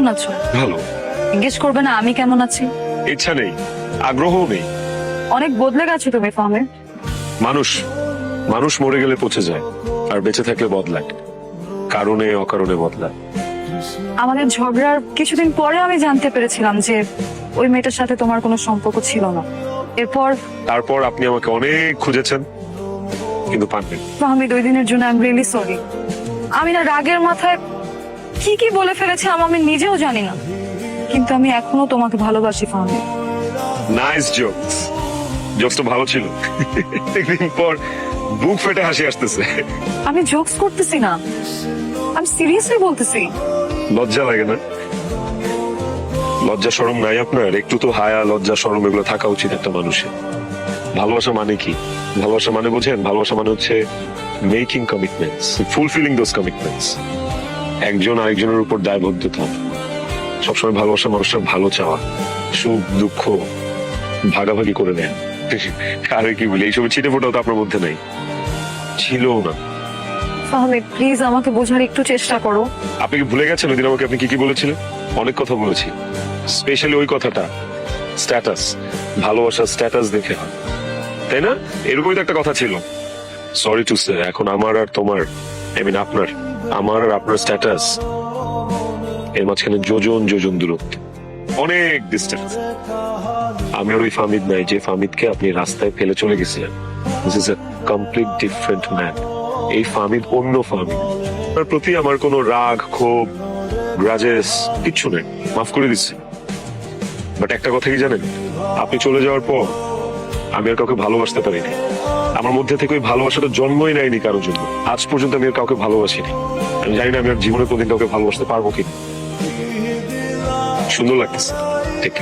কেমন আছো? ভালো। জিজ্ঞেস করবে না আমি কেমন আছি? ইচ্ছা নেই আগ্রহও নেই। অনেক বদলে গেছো তুমি ফাহমে মানুষ মানুষ মরে গেলে পচে যায় আর বেঁচে থাকলে বদলায়। কারণে অকারণে বদলায়। আমাদের ঝগড়ার কিছুদিন পরে আমি জানতে পেরেছিলাম যে ওই মেয়েটার সাথে তোমার কোনো সম্পর্ক ছিল না। এরপর তারপর আপনি আমাকে অনেক খুঁজেছেন কিন্তু পাননি। আমি দুই দিনের জন্য আই রিয়েলি সরি আমি না রাগের মাথায় কি কি বলে ফেলেছিলাম আমি নিজেও জানি না। কিন্তু আমি এখনও তোমাকে ভালোবাসি ফাহমি। নাইস জোকস জোকস তো ভালো ছিল। একদিন পর বুক ফেটে হাসি আসতেছে। আমি জোকস করতেছি না। আমি সিরিয়াসলি বলতেছি। লজ্জা লাগে না? লজ্জা সরম নাই আপনার? একটু তো হায়া লজ্জা সরম এগুলো থাকা উচিত একটা মানুষের। ভালোবাসা মানে কি? ভালোবাসা মানে বোঝেন ভালোবাসা মানে হচ্ছে making commitments fulfilling those commitments একজন আরেকজনের উপর দায়বদ্ধতা। সবসময় ভালোবাসা মানুষের ভালো চাওয়া। সুখ দুঃখ ভাগাভাগি করে নেয়। আরে কি বলি এইসব ছিটে ফোটাও তো আপনার মধ্যে নাই। ছিল না। ফাহমি প্লিজ আমাকে বোঝার একটু চেষ্টা করো। আপনি কি ভুলে গেছেন ওই আমাকে আপনি কি কি বলেছিলেন? অনেক কথা বলেছি। স্পেশালি ওই কথাটা। স্ট্যাটাস ভালোবাসার স্ট্যাটাস দেখে। হয় তাই না? এরকমই তো একটা কথা ছিল। সরি টু সে এখন আমার আর তোমার আই মিন আপনার। আমার আর আপনার স্ট্যাটাস এর মাঝখানে যোজন যোজন দূরত্ব। অনেক ডিস্টেন্স আমি ওই ফামিদ নাই, যে ফামিদকে আপনি রাস্তায় ফেলে চলে গেছিলেন। This is a complete different man এই ফামিদ অন্য ফামিদ তার প্রতি আমার কোনো রাগ, ক্ষোভ গ্রাজেস কিচ্ছু নেই। মাফ করে দিচ্ছি। বাট একটা কথা কি জানেন? আপনি চলে যাওয়ার পর আমি আর কাউকে ভালোবাসতে পারিনি। আমার মধ্যে থেকে ওই ভালোবাসাটা জন্মই নেয়নি কারোর জন্য। আজ পর্যন্ত আমি আর কাউকে ভালোবাসিনি। আমি জানি না আমি আর জীবনে কোনদিন কাউকে ভালোবাসতে পারব কিনা। সুন্দর লাগতেছে। ঠিক